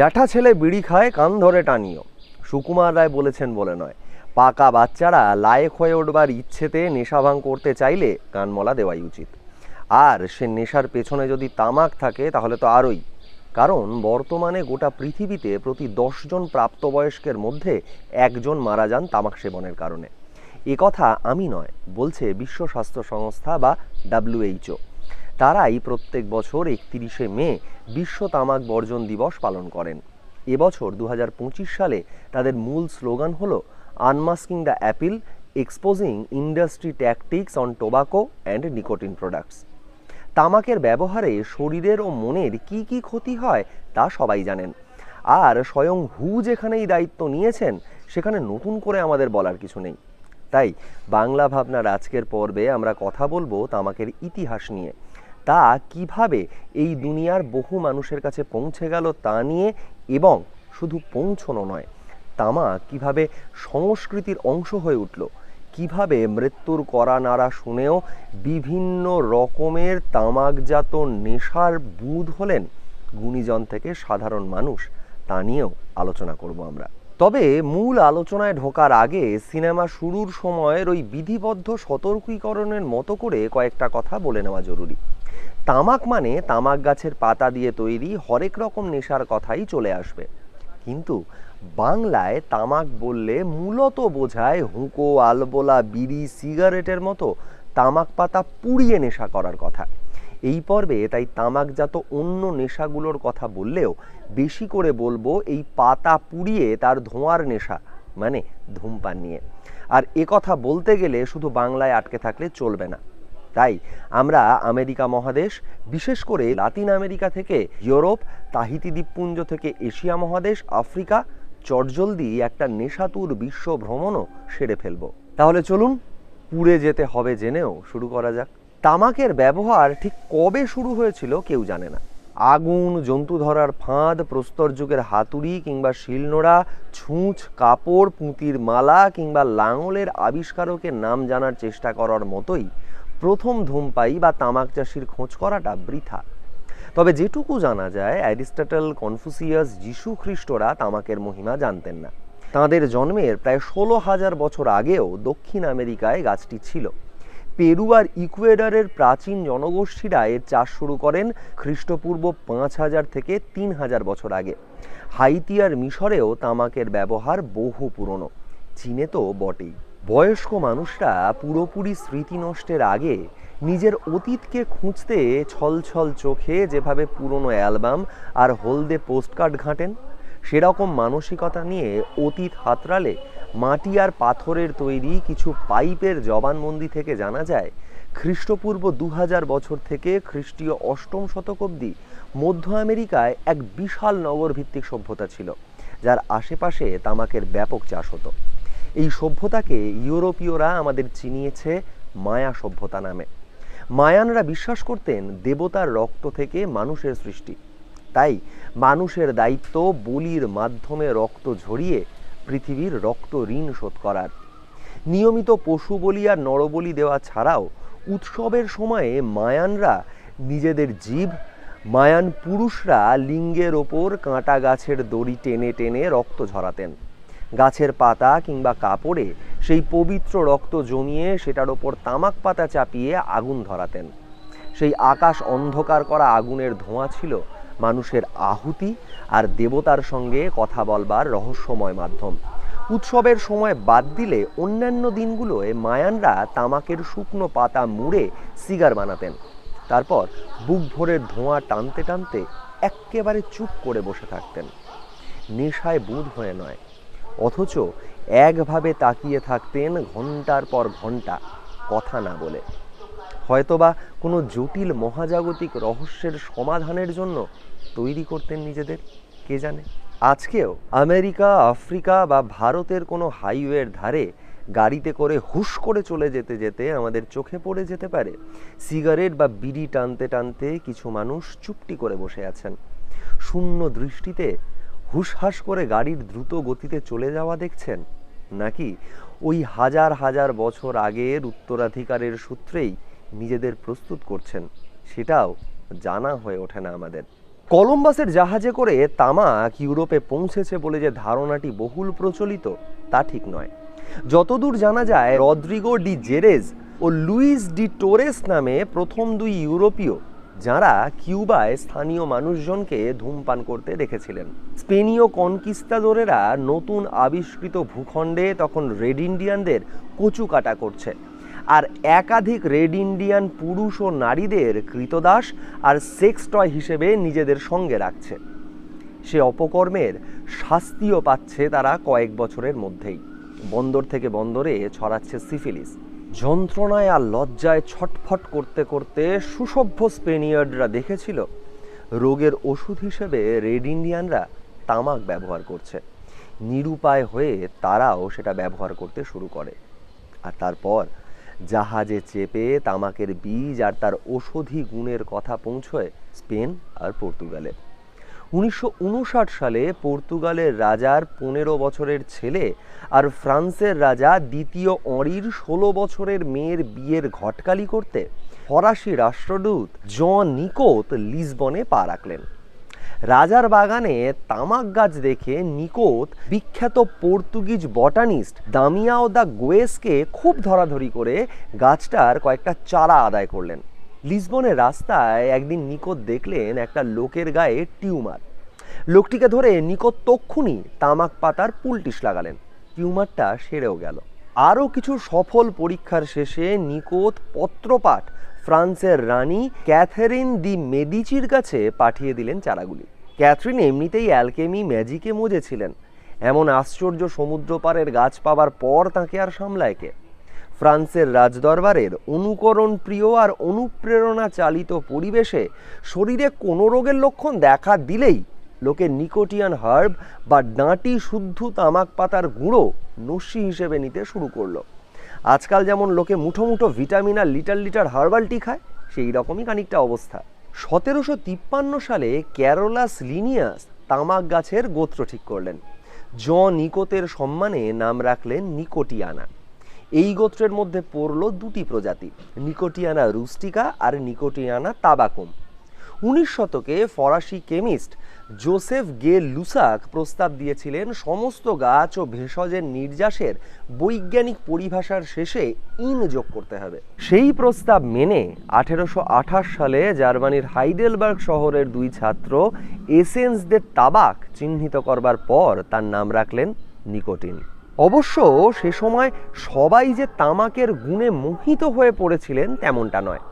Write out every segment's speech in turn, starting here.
জ্যাঠা ছেলে বিড়ি খায়, কান ধরে টানিও। সুকুমার রায় বলেছেন বলে নয়। পাকা বাচ্চারা লায়েক হয়ে উঠবার ইচ্ছেতে নেশা ভাঙ করতে চাইলে কানমলা দেওয়াই উচিত। আর সে নেশার পেছনে যদি তামাক থাকে, তাহলে তো আরই। কারণ বর্তমানে গোটা পৃথিবীতে প্রতি দশজন প্রাপ্তবয়স্কের মধ্যে একজন মারা যান তামাক সেবনের কারণে। এ কথা আমি নয়, বলছে বিশ্ব স্বাস্থ্য সংস্থা বা ডাব্লিউএইচও। তারাই প্রত্যেক বছর একত্রিশে মে বিশ্ব তামাক বর্জন দিবস পালন করেন। এবছর দু হাজার পঁচিশ সালে তাদের মূল স্লোগান হল unmasking the appeal exposing industry tactics on tobacco and nicotine products তামাকের ব্যবহারে শরীরের ও মনের কি কি ক্ষতি হয় তা সবাই জানেন। আর স্বয়ং হু যেখানেই দায়িত্ব নিয়েছেন, সেখানে নতুন করে আমাদের বলার কিছু নেই। তাই বাংলা ভাবনার আজকের পর্বে আমরা কথা বলব তামাকের ইতিহাস নিয়ে। তা কীভাবে এই দুনিয়ার বহু মানুষের কাছে পৌঁছে গেল তা নিয়ে এবং শুধু পৌঁছনো নয় তামাক কীভাবে সংস্কৃতির অংশ হয়ে উঠল, কীভাবে মৃত্যুর করা নাড়া শুনেও বিভিন্ন রকমের তামাকজাত নেশার বুধ হলেন গুণীজন থেকে সাধারণ মানুষ, তা নিয়েও আলোচনা করব আমরা। তবে মূল আলোচনায় ঢোকার আগে সিনেমা শুরুর সময়ের ওই বিধিবদ্ধ সতর্কীকরণের মতো করে কয়েকটা কথা বলে নেওয়া জরুরি। তামাক মানে তামাক গাছের পাতা দিয়ে তৈরি হরেক রকম নেশার কথাই চলে আসবে। কিন্তু বাংলায় তামাক বললে মূলত বোঝায় হুঁকো, আলবোলা, বিড়ি, সিগারেটের মতো তামাক পাতা পুড়িয়ে নেশা করার কথা। এই পর্বে তাই তামাকজাত অন্য নেশাগুলোর কথা বললেও বেশি করে বলব এই পাতা পুড়িয়ে তার ধোঁয়ার নেশা মানে ধূমপান নিয়ে। আর এ কথা বলতে গেলে শুধু বাংলায় আটকে থাকলে চলবে না। তাই আমরা আমেরিকা মহাদেশ, বিশেষ করে লাতিন আমেরিকা থেকে ইউরোপ, তাহিতি দ্বীপপুঞ্জ থেকে এশিয়া মহাদেশ, আফ্রিকা, চটজলদি একটা নেশাতুর বিশ্ব ভ্রমণও সেরে ফেলব। তাহলে চলুন পুড়ে যেতে হবে জেনেও শুরু করা যাক। তামাকের ব্যবহার ঠিক কবে শুরু হয়েছিল কেউ জানে না। আগুন জন্তু ধরার ফাঁদ, প্রস্তর যুগের হাতুড়ি কিংবা শিলনোড়া, ছুঁচ, কাপড়, পুঁতির মালা কিংবা লাঙলের আবিষ্কারকের নাম জানার চেষ্টা করার মতোই প্রথম ধূমপাই বা তামাক চাষির খোঁজ করাটা বৃথা। তবে যেটুকু জানা যায়, অ্যারিস্টটল, কনফুসিয়াস যিশু খ্রিস্টরা তামাকের মহিমা জানতেন না। তাঁদের জন্মের প্রায় ষোলো হাজার বছর আগেও দক্ষিণ আমেরিকায় গাছটি ছিল। পেরু আর ইকুয়েডারের প্রাচীন জনগোষ্ঠীরা এর চাষ শুরু করেন খ্রিস্টপূর্ব পাঁচ হাজার থেকে তিন হাজার বছর আগে। হাইতি আর মিশরেও তামাকের ব্যবহার বহু পুরনো। চীনে তো বটেই। বয়স্ক মানুষরা পুরোপুরি স্মৃতি নষ্টের আগে নিজের অতীতকে খুঁজতে ছলছল চোখে যেভাবে পুরনো অ্যালবাম আর হলদে পোস্টকার্ড ঘাঁটেন, সেরকম মানসিকতা নিয়ে অতীত হাতড়ালে মাটি আর পাথরের তৈরি কিছু পাইপের জবানবন্দি থেকে জানা যায়, খ্রিস্টপূর্ব দু হাজার বছর থেকে খ্রিস্টীয় অষ্টম শতক অবধি মধ্য আমেরিকায় এক বিশাল নগর ভিত্তিক সভ্যতা ছিল, যার আশেপাশে তামাকের ব্যাপক চাষ হতো। এই সভ্যতাকে ইউরোপীয়রা আমাদের চিনিয়েছে মায়া সভ্যতা নামে। মায়ানরা বিশ্বাস করতেন দেবতার রক্ত থেকে মানুষের সৃষ্টি। তাই মানুষের দায়িত্ব বলির মাধ্যমে রক্ত ঝরিয়ে পৃথিবীর রক্ত ঋণ শোধ করার। নিয়মিত পশু বলি আর নরবলি দেওয়া ছাড়াও উৎসবের সময়ে মায়ানরা নিজেদের জীব, মায়ান পুরুষরা লিঙ্গের ওপর কাঁটা গাছের দড়ি টেনে টেনে রক্ত ঝরাতেন। গাছের পাতা কিংবা কাপড়ে সেই পবিত্র রক্ত জমিয়ে সেটার ওপর তামাক পাতা চাপিয়ে আগুন ধরাতেন। সেই আকাশ অন্ধকার করা আগুনের ধোঁয়া ছিল মানুষের আহুতি আর দেবতার সঙ্গে কথা বলবার রহস্যময় মাধ্যম। উৎসবের সময় বাদ দিলে অন্যান্য দিনগুলোয় মায়ানরা তামাকের শুকনো পাতা মুড়ে সিগার বানাতেন। তারপর বুক ভরে ধোঁয়া টানতে টানতে এক্কেবারে চুপ করে বসে থাকতেন। নেশায় বুধ হয়ে নয়। অথচ একভাবে তাকিয়ে থাকতেন ঘণ্টার পর ঘণ্টা কথা না বলে। হয়তোবা কোনো জটিল মহাজাগতিক রহস্যের সমাধানের জন্য তৈরি করতেন নিজেদের, কে জানে? আজকেও আমেরিকা, আফ্রিকা বা ভারতের কোনো হাইওয়ের ধারে গাড়িতে করে হুশ করে চলে যেতে যেতে আমাদের চোখে পড়ে যেতে পারে, সিগারেট বা বিড়ি টানতে টানতে কিছু মানুষ চুপটি করে বসে আছেন। শূন্য দৃষ্টিতে হুসহাস করে গাড়ির দ্রুত গতিতে চলে যাওয়া দেখছেন? নাকি ওই হাজার হাজার বছর আগের উত্তরাধিকারের সূত্রেই নিজেদের প্রস্তুত করছেন? সেটাও জানা হয়ে ওঠে না আমাদের। কলম্বাসের জাহাজে করে তামাক ইউরোপে পৌঁছেছে বলে যে ধারণাটি বহুল প্রচলিত, তা ঠিক নয়। যতদূর জানা যায়, রদ্রিগো ডি জেরেজ ও লুইস ডি টোরেস নামে প্রথম দুই ইউরোপীয় যারা কিউবায় স্থানীয় মানুষজনকে ধূমপান করতে দেখেছিলেন। স্পেনীয় কনকিস্তাদোরেরা নতুন আবিষ্কৃত ভূখণ্ডে তখন রেড ইন্ডিয়ানদের কচু কাটা করছে। আর একাধিক রেড ইন্ডিয়ান পুরুষ ও নারীদের কৃতদাস আর সেক্স টয় হিসেবে নিজেদের সঙ্গে রাখছে। সে অপকর্মের শাস্তিও পাচ্ছে তারা কয়েক বছরের মধ্যেই। বন্দর থেকে বন্দরে ছড়াচ্ছে সিফিলিস। যন্ত্রণায় আর লজ্জায় ছটফট করতে করতে সুসভ্য স্পেনিয়ার্ডরা দেখেছিল, রোগের ওষুধ হিসেবে রেড ইন্ডিয়ানরা তামাক ব্যবহার করছে। নিরুপায় হয়ে তারাও সেটা ব্যবহার করতে শুরু করে। আর তারপর জাহাজে চেপে তামাকের বীজ আর তার ঔষধি গুণের কথা পৌঁছয় স্পেন আর পর্তুগালে। উনিশশো উনষাট সালে পর্তুগালের রাজার পনেরো বছরের ছেলে আর ফ্রান্সের রাজা দ্বিতীয় অঁরির ষোলো বছরের মেয়ের বিয়ের ঘটকালি করতে ফরাসি রাষ্ট্রদূত জ নিকোত লিসবনে পা রাখলেন। রাজার বাগানে তামাক গাছ দেখে নিকোত বিখ্যাত পর্তুগিজ বটানিস্ট দামিয়াও দা গোয়েসকে খুব ধরাধরি করে গাছটার কয়েকটা চারা আদায় করলেন। লিসবনের রাস্তায় একদিন নিকট দেখলেন একটা লোকের গায়ে টিউমার। লোকটিকে ধরে নিকট তক্ষুনি তামাক পাতার পুলটিস লাগালেন। টিউমারটা সেরেও গেল। আরও কিছু সফল পরীক্ষার শেষে নিকট পত্রপাঠ ফ্রান্সের রানী ক্যাথেরিন দি মেডিচির কাছে পাঠিয়ে দিলেন চারাগুলি। ক্যাথরিন এমনিতেই অ্যালকেমি ম্যাজিকে মজেছিলেন। এমন আশ্চর্য সমুদ্র পাড়ের গাছ পাবার পর তাকে আর সামলায় কে? ফ্রান্সের রাজদরবারের অনুকরণ প্রিয় আর অনুপ্রেরণা চালিত পরিবেশে শরীরে কোনো রোগের লক্ষণ দেখা দিলেই লোকে নিকোটিয়ান হার্ব বা ডাঁটি শুদ্ধ তামাক পাতার গুঁড়ো নস্যি হিসেবে নিতে শুরু করল। আজকাল যেমন লোকে মুঠো মুঠো ভিটামিন আর লিটার লিটার হার্বাল টি খায়, সেই রকমই খানিকটা অবস্থা। সতেরোশো তিপ্পান্ন সালে ক্যারোলাস লিনিয়াস তামাক গাছের গোত্র ঠিক করলেন। জ নিকোতের সম্মানে নাম রাখলেন নিকোটিয়ানা। এই গোত্রের মধ্যে পড়ল দুটি প্রজাতি, নিকোটিয়ানা রুস্টিকা আর নিকোটিয়ানা তাবাকুম। উনিশ শতকে ফরাসি কেমিস্ট জোসেফ গে লুসাক প্রস্তাব দিয়েছিলেন, সমস্ত গাছ ও ভেষজের নির্যাসের বৈজ্ঞানিক পরিভাষার শেষে ইন যোগ করতে হবে। সেই প্রস্তাব মেনে আঠেরোশো আঠাশ সালে জার্মানির হাইডেলবার্গ শহরের দুই ছাত্র এসেন্সদের তাবাক চিহ্নিত করবার পর তার নাম রাখলেন নিকোটিন। অবশ্য সে সময় সবাই যে তামাকের গুণে মোহিত হয়ে পড়েছিলেন তেমনটা নয়।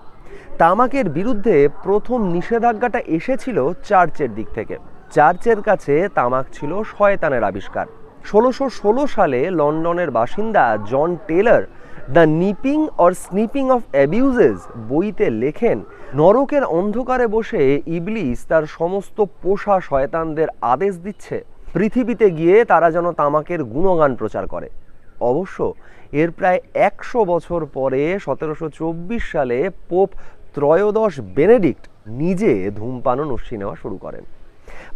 তামাকের বিরুদ্ধে প্রথম নিষেধাজ্ঞাটা এসেছিল চার্চের দিক থেকে। চার্চের কাছে তামাক ছিল শয়তানের আবিষ্কার। ষোলোশো ষোলো সালে লন্ডনের বাসিন্দা John Taylor The Nipping or Snipping of Abuses বইতে লেখেন, নরকের অন্ধকারে বসে ইবলিস তার সমস্ত পোষা শয়তানদের আদেশ দিচ্ছে। পৃথিবীতে গিয়ে তারা যেন তামাকের গুণগান প্রচার করে। অবশ্য এর প্রায় একশো বছর পরে সতেরোশো চব্বিশ সালে পোপ ত্রয়োদশ বেনেডিক্ট নিজে ধূমপান নস্যি নেওয়া শুরু করেন।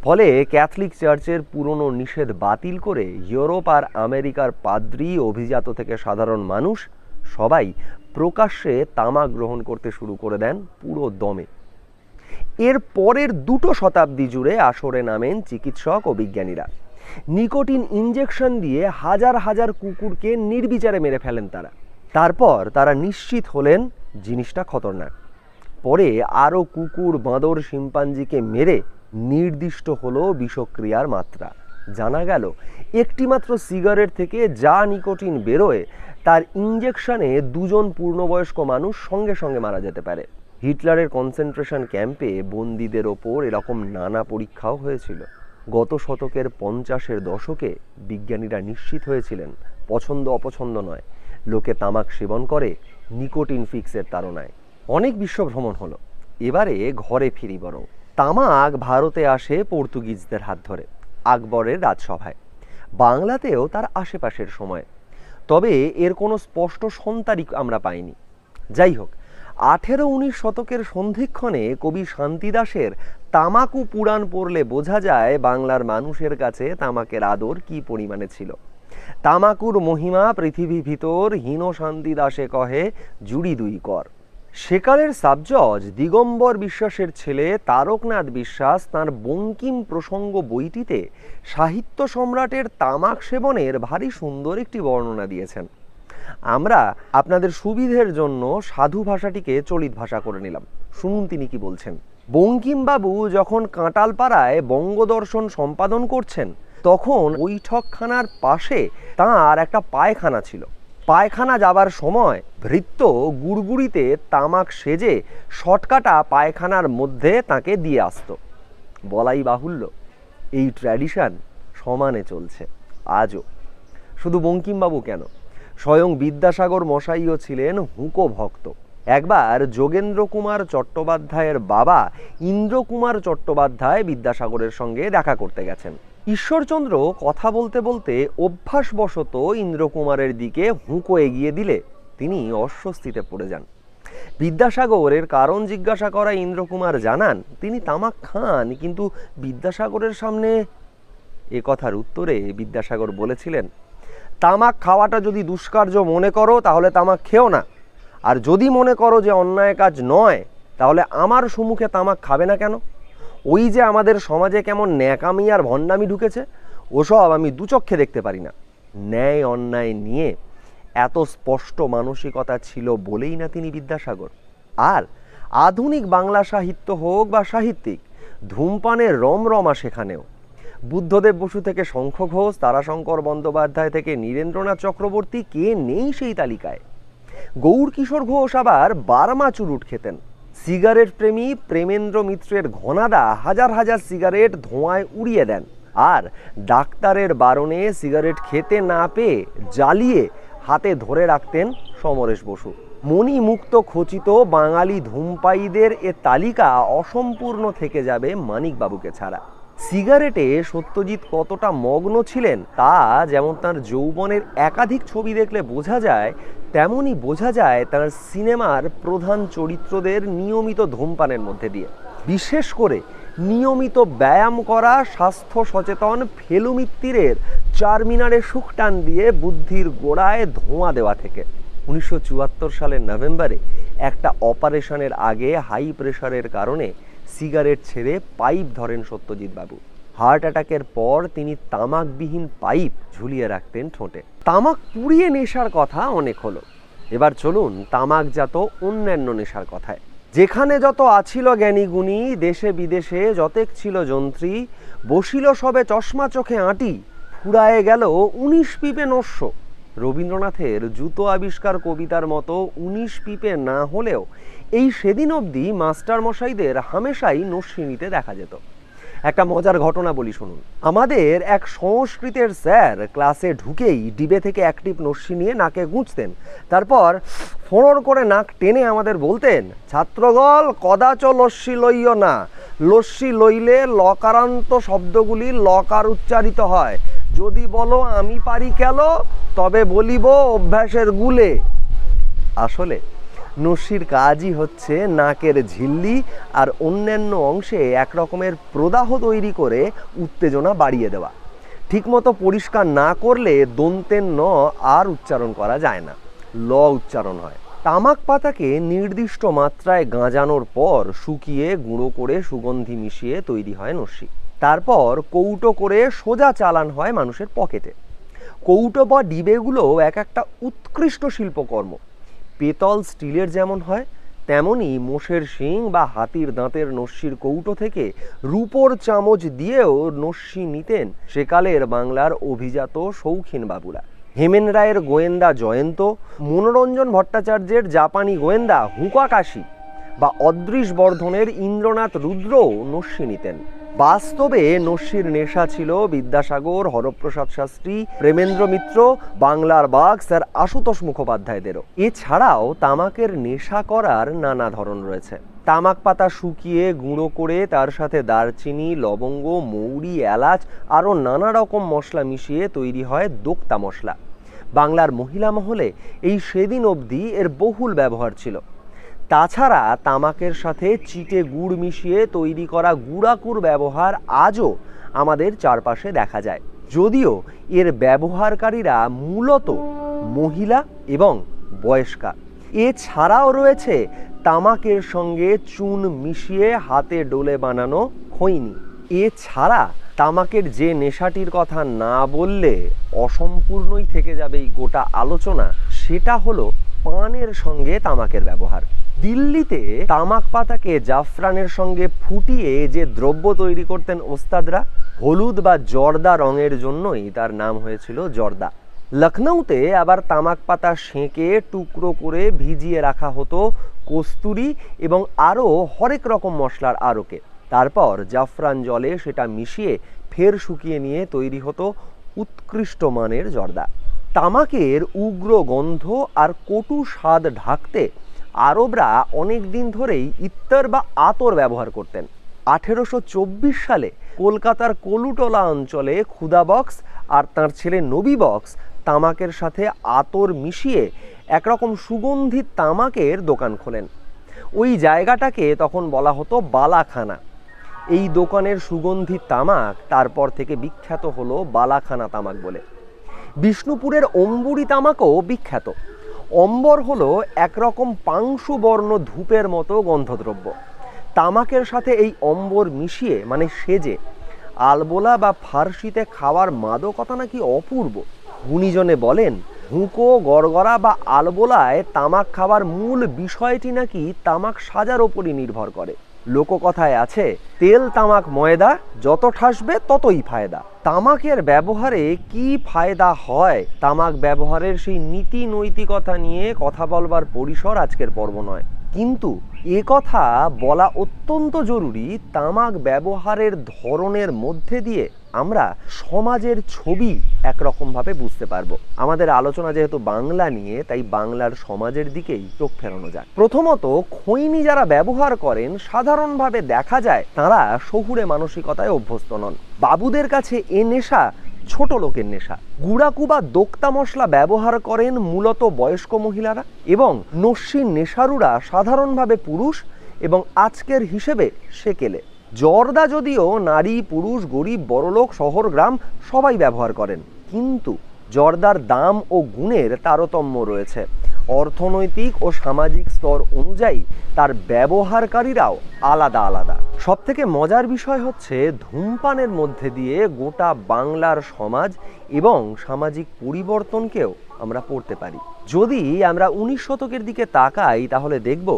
ফলে ক্যাথলিক চার্চের পুরনো নিষেধ বাতিল করে ইউরোপ আর আমেরিকার পাদ্রি অভিজাত থেকে সাধারণ মানুষ সবাই প্রকাশ্যে তামাক গ্রহণ করতে শুরু করে দেন পুরো দমে। এর পরের দুটো শতাব্দী জুড়ে আসরে নামেন চিকিৎসক ও বিজ্ঞানীরা। নিকোটিন ইঞ্জেকশন দিয়ে হাজার হাজার কুকুরকে নির্বিচারে মেরে ফেলেন তারা। তারপর তারা নিশ্চিত হলেন জিনিসটা খতরনাক। পরে আরও কুকুর, বাঁদর, শিম্পাঞ্জিকে মেরে নির্দিষ্ট হলো বিষক্রিয়ার মাত্রা। জানা গেল, একটিমাত্র সিগারেট থেকে যা নিকোটিন বেরোয়, তার ইঞ্জেকশনে দুজন পূর্ণবয়স্ক মানুষ সঙ্গে সঙ্গে মারা যেতে পারে। হিটলারের কনসেন্ট্রেশন ক্যাম্পে বন্দীদের ওপর এরকম নানা পরীক্ষাও হয়েছিল। গত শতকের পঞ্চাশের দশকে বিজ্ঞানীরা নিশ্চিত হয়েছিলেন, পছন্দ অপছন্দ নয়। লোকে তামাক সেবন করে নিকোটিন ফিক্সের তাড়নায়। অনেক বিশ্ব ভ্রমণ হলো। এবারে ঘরে ফিরি বরং। তামাক ভারতে আসে পর্তুগিজদের হাত ধরে, আকবরের রাজসভায়। বাংলাতেও তার আশেপাশের সময়। তবে এর কোনো স্পষ্ট সন্তারিক আমরা পাইনি। যাই হোক আঠেরো উনিশ শতকের সন্ধিক্ষণে কবি শান্তিদাসের তামাকু পুরাণ পড়লে বোঝা যায় বাংলার মানুষের কাছে তামাকের আদর কি পরিমাণে ছিল। তামাকুর মহিমা পৃথিবী ভিতর, হীন শান্তি দাসে কহে, জুড়ি দুই কর। সেকালের সাবজজ দিগম্বর বিশ্বাসের ছেলে তারকনাথ বিশ্বাস তার বঙ্কিম প্রসঙ্গ বইটিতে সাহিত্য সম্রাটের তামাক সেবনের ভারী সুন্দর একটি বর্ণনা দিয়েছেন। আমরা আপনাদের সুবিধের জন্য সাধু ভাষাটিকে চলিত ভাষা করে নিলাম। শুনুন তিনি কি বলছেন। বঙ্কিমবাবু যখন কাঁটালপাড়ায় বঙ্গদর্শন সম্পাদন করছেন, তখন বৈঠকখানার পাশে তার একটা পায়খানা ছিল। পায়খানা যাবার সময় ভৃত্য গুড়গুড়িতে তামাক সেজে শটকাটা পায়খানার মধ্যে তাকে দিয়ে আসতো। বলাই বাহুল্য, এই ট্র্যাডিশন সমানে চলছে, আজও। শুধু বঙ্কিমবাবু কেন? স্বয়ং বিদ্যাসাগর মশাইও ছিলেন হুঁকো ভক্ত। একবার যোগেন্দ্র কুমার চট্টোপাধ্যায়ের বাবা ইন্দ্রকুমার চট্টোপাধ্যায় বিদ্যাসাগরের সঙ্গে দেখা করতে গেছেন। ঈশ্বরচন্দ্র কথা বলতে বলতে অভ্যাসবশত ইন্দ্রকুমারের দিকে হুঁকো এগিয়ে দিলে তিনি অস্বস্তিতে পড়ে যান। বিদ্যাসাগরের কারণ জিজ্ঞাসা করা ইন্দ্রকুমার জানান, তিনি তামাক খান, কিন্তু বিদ্যাসাগরের সামনে এ কথার উত্তরে বিদ্যাসাগর বলেছিলেন তামাক খাওয়াটা যদি দুষ্কার্য মনে করো, তাহলে তামাক খেও না। আর যদি মনে করো যে অন্যায় কাজ নয়, তাহলে আমার সম্মুখে তামাক খাবে না কেন? ওই যে আমাদের সমাজে কেমন ন্যাকামি আর ভণ্ডামি ঢুকেছে, ওসব আমি দুচক্ষে দেখতে পারি না। ন্যায় অন্যায় নিয়ে এত স্পষ্ট মানসিকতা ছিল বলেই না তিনি বিদ্যাসাগর। আর আধুনিক বাংলা সাহিত্য হোক বা সাহিত্যিক, ধূমপানের রমরমা সেখানেও। বুদ্ধদেব বসু থেকে শঙ্খ ঘোষ, তারাশঙ্কর বন্দ্যোপাধ্যায় থেকে নীরেন্দ্রনাথ চক্রবর্তী, কে নেই সেই তালিকায়? গৌর কিশোর ঘোষ আবার বারমা চুরুট খেতেন। সিগারেট প্রেমী প্রেমেন্দ্র মিত্রের ঘনাদা হাজার হাজার সিগারেট ধোঁয়ায় উড়িয়ে দেন। আর ডাক্তারের বারণে সিগারেট খেতে না পেয়ে জ্বালিয়ে হাতে ধরে রাখতেন সমরেশ বসু। মণি মুক্ত খচিত বাঙালি ধূমপায়ীদের এ তালিকা অসম্পূর্ণ থেকে যাবে মানিকবাবুকে ছাড়া। সিগারেটে সত্যজিৎ কতটা মগ্ন ছিলেন তা যেমন তার যৌবনের একাধিক ছবি দেখলে বোঝা যায় তেমনই বোঝা যায় তার সিনেমার প্রধান চরিত্রদের নিয়মিত ধূমপানের মধ্যে দিয়ে। বিশেষ করে নিয়মিত ব্যায়াম করা, স্বাস্থ্য সচেতন, ফেলুমিত্তিরের চার মিনারে সুখ টান দিয়ে বুদ্ধির গোড়ায় ধোঁয়া দেওয়া থেকে। উনিশশো চুয়াত্তর সালের নভেম্বরে একটা অপারেশনের আগে হাই প্রেশারের কারণে সিগারেট ছেড়ে পাইপ ধরেন সত্যজিৎ বাবু। হার্ট অ্যাটাকের পর তিনি তামাকবিহীন পাইপ ঝুলিয়ে রাখতেন ঠোঁটে। তামাক পুড়িয়ে নেশার কথা অনেক হলো। এবার চলুন তামাকজাত অন্যান্য নেশার কথায়। যেখানে যত আছিল জ্ঞানী গুণী, দেশে বিদেশে যতেক ছিল যন্ত্রী, বসিল সবে চশমা চোখে আঁটি, ফুরায়ে গেল উনিশ পিপে নস্য। রবীন্দ্রনাথের জুতো আবিষ্কার কবিতার মতো উনিশ পিপে না হলেও এই সেদিন অবধি মাস্টার মশাইদের হামেশাই নস্যি নিতে দেখা যেত। একটা মজার ঘটনা বলি শুনুন। আমাদের এক সংস্কৃতের স্যার ক্লাসে ঢুকেই ডিবে থেকে অ্যাক্টিভ নস্যি নিয়ে নাকে গুঁজতেন। তারপর ফোঁড় করে নাক টেনে আমাদের বলতেন, ছাত্রগল কদাচ লস্যি লইও না। লস্যি লইলে লকারান্ত শব্দগুলি লকার উচ্চারিত হয়। যদি বলো আমি পারি কেল তবে বলিব অভ্যাসের গুলে। আসলে নস্যির কাজই হচ্ছে নাকের ঝিল্লি আর অন্যান্য অংশে এক রকমের প্রদাহ তৈরি করে উত্তেজনা বাড়িয়ে দেওয়া। ঠিকমতো পরিষ্কার না করলে দন্তের ন আর উচ্চারণ করা যায় না। ল উচ্চারণ হয়। তামাক পাতাকে নির্দিষ্ট মাত্রায় গাঁজানোর পর শুকিয়ে গুঁড়ো করে সুগন্ধি মিশিয়ে তৈরি হয় নস্যি তারপর কৌটো করে সোজা চালান হয় মানুষের পকেটে। কৌটো বা ডিবেগুলো এক একটা উৎকৃষ্ট শিল্পকর্ম। পেতল স্টিলের যেমন হয়, তেমনি মোষের শিং বা হাতির দাঁতের নস্যির কৌটো থেকে রূপোর চামচ দিয়েও নস্যি নিতেন সেকালের বাংলার অভিজাত শৌখিন বাবুরা। হেমেন রায়ের গোয়েন্দা জয়ন্ত, মনোরঞ্জন ভট্টাচার্যের জাপানি গোয়েন্দা হুকাকাশি বা অদৃশ বর্ধনের ইন্দ্রনাথ রুদ্রও নস্যি নিতেন। বাস্তবে নস্যির নেশা ছিল বিদ্যাসাগর, হরপ্রসাদ শাস্ত্রী, প্রেমেন্দ্র মিত্র, বাংলার বাঘ, স্যার আশুতোষ মুখোপাধ্যায়দেরও। এছাড়াও তামাকের নেশা করার নানা ধরন রয়েছে। তামাক পাতা শুকিয়ে গুঁড়ো করে তার সাথে দারচিনি, লবঙ্গ, মৌরি, এলাচ, আরও নানা রকম মশলা মিশিয়ে তৈরি হয় দোক্তা মশলা। বাংলার মহিলা মহলে এই সেদিন অবধি এর বহুল ব্যবহার ছিল। তাছাড়া তামাকের সাথে চিটে গুড় মিশিয়ে তৈরি করা গুড়াকুর ব্যবহার আজও আমাদের চারপাশে দেখা যায়। যদিও এর ব্যবহারকারীরা মূলত মহিলা এবং বয়স্কা। এছাড়াও রয়েছে তামাকের সঙ্গে চুন মিশিয়ে হাতে ডোলে বানানো খৈনি। এছাড়া তামাকের যে নেশাটির কথা না বললে অসম্পূর্ণই থেকে যাবে এই গোটা আলোচনা, সেটা হলো পানের সঙ্গে তামাকের ব্যবহার। দিল্লিতে তামাক পাতাকে জাফরানের সঙ্গে ফুটিয়ে যে দ্রব্য তৈরি করতেন ওস্তাদরা, হলুদ বা জর্দা রঙের জন্যই তার নাম হয়েছিল জর্দা। লখনৌতে আবার তামাক পাতা সেঁকে টুকরো করে ভিজিয়ে রাখা হতো কস্তুরি এবং আরও হরেক রকম মশলার আরোকে তারপর জাফরান জলে সেটা মিশিয়ে ফের শুকিয়ে নিয়ে তৈরি হতো উৎকৃষ্ট মানের জর্দা। তামাকের উগ্র গন্ধ আর কটু স্বাদ ঢাকতে আরবরা অনেক দিন ধরেই ইত্তর বা আতর ব্যবহার করতেন। আঠেরোশো চব্বিশ সালে কলকাতার কলুটলা অঞ্চলে ক্ষুদা বক্স আর তার ছেলে নবী বক্স তামাকের সাথে আতর মিশিয়ে একরকম সুগন্ধি তামাকের দোকান খোলেন। ওই জায়গাটাকে তখন বলা হতো বালাখানা। এই দোকানের সুগন্ধি তামাক তারপর থেকে বিখ্যাত হলো বালাখানা তামাক বলে। বিষ্ণুপুরের অম্বুরি তামাকও বিখ্যাত। অম্বর হলো একরকম পাংশু বর্ণ ধূপের মতো গন্ধদ্রব্য। তামাকের সাথে এই অম্বর মিশিয়ে মানে সেজে, আলবোলা বা ফার্সিতে খাওয়ার মাদকতা নাকি অপূর্ব। গুণীজনে বলেন, হুঁকো, গড়গড়া বা আলবোলায় তামাক খাওয়ার মূল বিষয়টি নাকি তামাক সাজার ওপরই নির্ভর করে। লোককথায় আছে, তেল তামাক ময়দা যত ঠাসবে ততই ফায়দা। তামাকের ব্যবহারে কি ফায়দা হয়? তামাক ব্যবহারের সেই নীতি নৈতিকতা নিয়ে কথা বলবার পরিসর আজকের পর্ব নয়। কিন্তু এ কথা বলা অত্যন্ত জরুরি তামাক ব্যবহারের ধরনের মধ্যে দিয়ে। আমরা সমাজের ছবি একরকমভাবে বুঝতে পারব। আমাদের আলোচনা যেহেতু বাংলা নিয়ে, তাই বাংলার সমাজের দিকেই চোখ ফেরানো যায় প্রথমত, খৈনি যারা ব্যবহার করেন, সাধারণভাবে দেখা যায় তারা শহুরে মানসিকতায় অভ্যস্ত নন। বাবুদের কাছে এ নেশা ছোট লোকের নেশা। গুড়াকু বা দোক্তা মশলা ব্যবহার করেন মূলত বয়স্ক মহিলারা এবং নস্যির নেশারুরা সাধারণভাবে পুরুষ এবং আজকের হিসেবে সেকেলে। জর্দা যদিও নারী, পুরুষ, গরিব, বড়লোক, শহর, গ্রাম সবাই ব্যবহার করেন, কিন্তু জর্দার দাম ও গুণের তারতম্য রয়েছে। অর্থনৈতিক ও সামাজিক স্তর অনুযায়ী তার ব্যবহারকারীরাও আলাদা আলাদা। সব থেকে মজার বিষয় হচ্ছে ধূমপানের মধ্যে দিয়ে গোটা বাংলার সমাজ এবং সামাজিক পরিবর্তনকেও আমরা পড়তে পারি। যদি আমরা উনিশ শতকের দিকে তাকাই, তাহলে দেখব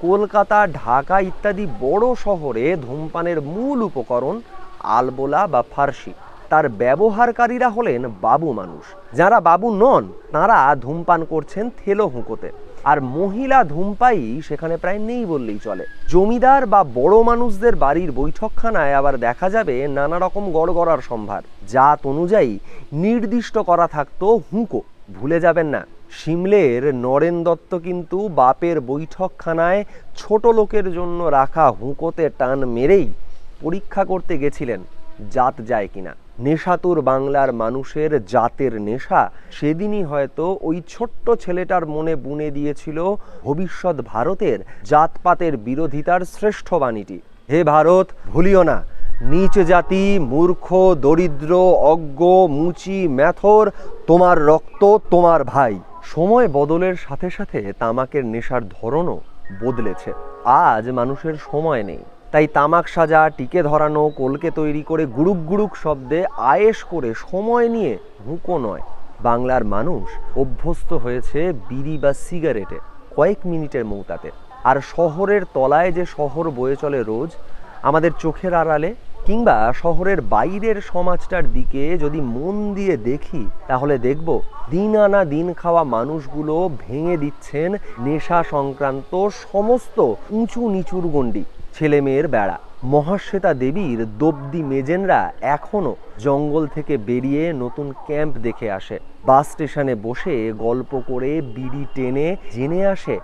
কলকাতা, ঢাকা ইত্যাদি বড় শহরে ধূমপানের মূল উপকরণ আলবোলা বা ফার্সি। তার ব্যবহারকারীরা হলেন বাবু মানুষ। যারা বাবু নন, তারা ধূমপান করছেন থেলো হুঁকোতে। আর মহিলা ধূমপাই সেখানে প্রায় নেই বললেই চলে। জমিদার বা বড় মানুষদের বাড়ির বৈঠকখানায় আবার দেখা যাবে নানা রকম গড়গড়ার সম্ভার। জাত অনুযায়ী নির্দিষ্ট করা থাকতো হুঁকো। ভুলে যাবেন না। সিমলের নরেন দত্ত কিন্তু বাপের বৈঠকখানায় ছোট লোকের জন্য রাখা হুঁকোতে টান মেরেই পরীক্ষা করতে গেছিলেন, জাত যায় কিনা। নেশাতুর বাংলার মানুষের জাতের নেশা সেদিনই হয়তো ওই ছোট্ট ছেলেটার মনে বুনে দিয়েছিল ভবিষ্যৎ ভারতের জাতপাতের বিরোধিতার শ্রেষ্ঠ বাণীটি। হে ভারত, ভুলিও না, নিচ জাতি, মূর্খ, দরিদ্র, অজ্ঞ, মুচি, ম্যাথর, তোমার রক্ত, তোমার ভাই। সময় বদলের সাথে সাথে তামাকের নেশার ধরনও বদলেছে। আজ মানুষের সময় নেই। তাই তামাক সাজা, টিকে ধরানো, কোলকে তৈরি করে গুড়ুক গুড়ুক শব্দে আয়েস করে সময় নিয়ে হুঁকো নয়। বাংলার মানুষ অভ্যস্ত হয়েছে বিড়ি বা সিগারেটে কয়েক মিনিটের মৌতাতে। আর শহরের তলায় যে শহর বয়ে চলে রোজ, আমাদের চোখের আড়ালে কিংবা শহরের বাইরের সমাজটার দিকে যদি মন দিয়ে দেখি, তাহলে দেখব দিন আনা দিন খাওয়া মানুষগুলো ভেঙে দিচ্ছেন নেশা সংক্রান্ত সমস্ত উঁচু নিচুর গণ্ডি। ছেলে মেয়ের বেড়া। মহাশ্বেতা দেবীর দব্দি মেজেনরা এখনও জঙ্গল থেকে বেরিয়ে নতুন ক্যাম্প দেখে আসে। বাস স্টেশনে বসে গল্প করে বিড়ি টেনে, জেনে আসে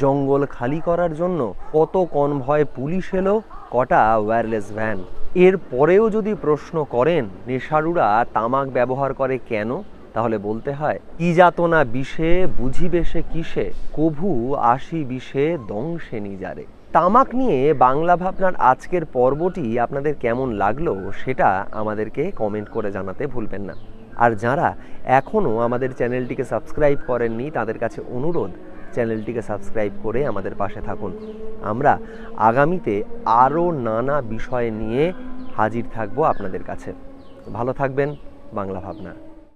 জঙ্গল খালি করার জন্য কত কনভয় পুলিশ এলো কটা ওয়্যারলেস ভ্যান এর পরেও যদি প্রশ্ন করেন, নেশারুরা তামাক ব্যবহার করে কেন? তাহলে বলতে হয়, কি যাতনা বিষে, বুঝিবে সে কিসে? কভু আসি বিষে, দংশে নিজারে। তামাক নিয়ে বাংলা ভাবনার আজকের পর্বটি আপনাদের কেমন লাগল সেটা আমাদেরকে কমেন্ট করে জানাতে ভুলবেন না। আর যারা এখনও আমাদের চ্যানেলটিকে সাবস্ক্রাইব করেননি, তাদের কাছে অনুরোধ চ্যানেলটিকে সাবস্ক্রাইব করে আমাদের পাশে থাকুন। আমরা আগামীতে আরও নানা বিষয় নিয়ে হাজির থাকব আপনাদের কাছে। ভালো থাকবেন, বাংলা ভাবনা।